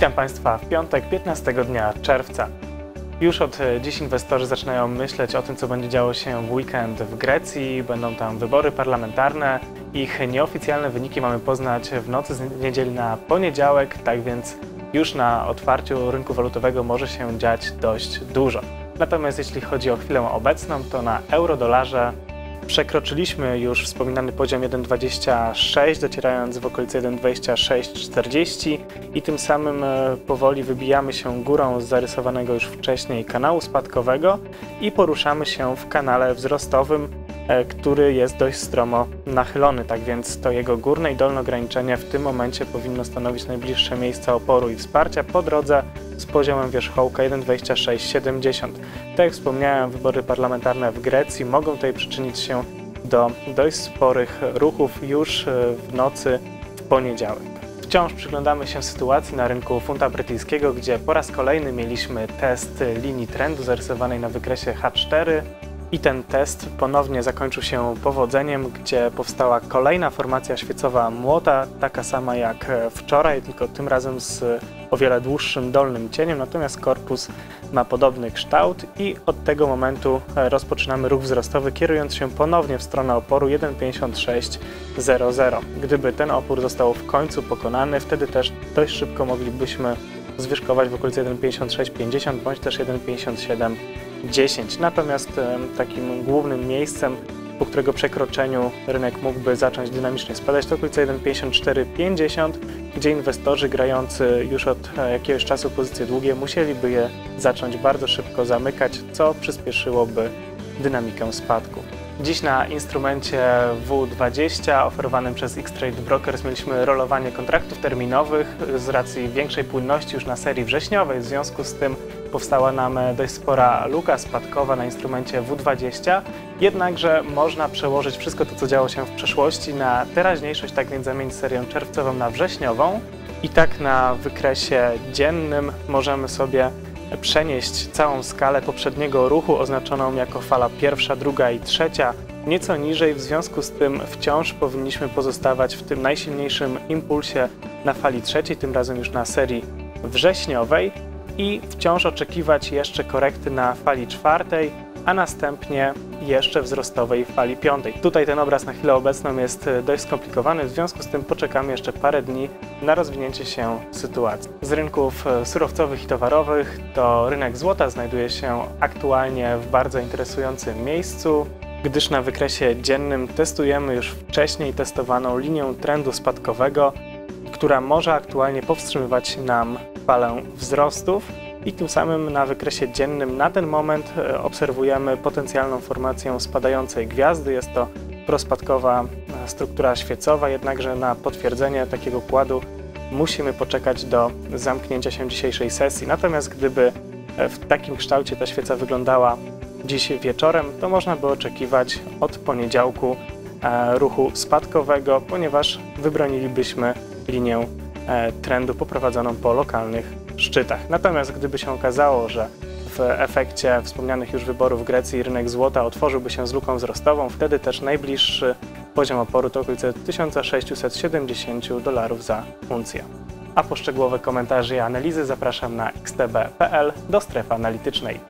Witam Państwa w piątek 15 dnia czerwca. Już od e, dziś inwestorzy zaczynają myśleć o tym, co będzie działo się w weekend w Grecji. Będą tam wybory parlamentarne. Ich nieoficjalne wyniki mamy poznać w nocy z niedzieli na poniedziałek, tak więc już na otwarciu rynku walutowego może się dziać dość dużo. Natomiast jeśli chodzi o chwilę obecną, to na euro-dolarze przekroczyliśmy już wspominany poziom 1,26, docierając w okolice 1,2640 i tym samym e, powoli wybijamy się górą z zarysowanego już wcześniej kanału spadkowego i poruszamy się w kanale wzrostowym, e, który jest dość stromo nachylony, tak więc to jego górne i dolne ograniczenie w tym momencie powinno stanowić najbliższe miejsca oporu i wsparcia po drodze z poziomem wierzchołka 1,2670. Tak jak wspomniałem, wybory parlamentarne w Grecji mogą tutaj przyczynić się do dość sporych ruchów już e, w nocy w poniedziałek. Wciąż przyglądamy się sytuacji na rynku funta brytyjskiego, gdzie po raz kolejny mieliśmy test linii trendu zarysowanej na wykresie H4 i ten test ponownie zakończył się powodzeniem, gdzie powstała kolejna formacja świecowa młota, taka sama jak wczoraj, tylko tym razem z o wiele dłuższym dolnym cieniem, natomiast korpus ma podobny kształt i od tego momentu rozpoczynamy ruch wzrostowy, kierując się ponownie w stronę oporu 1,5600. Gdyby ten opór został w końcu pokonany, wtedy też dość szybko moglibyśmy zwierzchować w okolicy 1,5650 bądź też 1,57 10. Natomiast takim głównym miejscem, po którego przekroczeniu rynek mógłby zacząć dynamicznie spadać, to okolice 1,5450, gdzie inwestorzy grający już od e, jakiegoś czasu pozycje długie musieliby je zacząć bardzo szybko zamykać, co przyspieszyłoby dynamikę spadku. Dziś na instrumencie W20 oferowanym przez X-Trade Brokers mieliśmy rolowanie kontraktów terminowych z racji większej płynności już na serii wrześniowej. W związku z tym powstała nam dość spora luka spadkowa na instrumencie W20. Jednakże można przełożyć wszystko to, co działo się w przeszłości na teraźniejszość, tak więc zamienić serię czerwcową na wrześniową. I tak na wykresie dziennym możemy sobie przenieść całą skalę poprzedniego ruchu oznaczoną jako fala pierwsza, druga i trzecia. Nieco niżej, w związku z tym wciąż powinniśmy pozostawać w tym najsilniejszym impulsie na fali trzeciej, tym razem już na serii wrześniowej i wciąż oczekiwać jeszcze korekty na fali czwartej, a następnie jeszcze wzrostowej fali piątej. Tutaj ten obraz na chwilę obecną jest e, dość skomplikowany, w związku z tym poczekamy jeszcze parę dni na rozwinięcie się sytuacji. Z rynków e, surowcowych i towarowych to rynek złota znajduje się aktualnie w bardzo interesującym miejscu, gdyż na wykresie dziennym testujemy już wcześniej testowaną linię trendu spadkowego, która może aktualnie powstrzymywać nam falę wzrostów i tym samym na wykresie dziennym na ten moment e, obserwujemy potencjalną formację spadającej gwiazdy. Jest to prospadkowa e, struktura świecowa, jednakże na potwierdzenie takiego kładu musimy poczekać do zamknięcia się dzisiejszej sesji. Natomiast gdyby e, w takim kształcie ta świeca wyglądała dziś wieczorem, to można by oczekiwać od poniedziałku ruchu spadkowego, ponieważ wybronilibyśmy linię trendu poprowadzoną po lokalnych szczytach. Natomiast gdyby się okazało, że w efekcie wspomnianych już wyborów w Grecji rynek złota otworzyłby się z luką wzrostową, wtedy też najbliższy poziom oporu to okolice 1670 dolarów za uncję. A po szczegółowe komentarze i analizy zapraszam na xtb.pl do strefy analitycznej.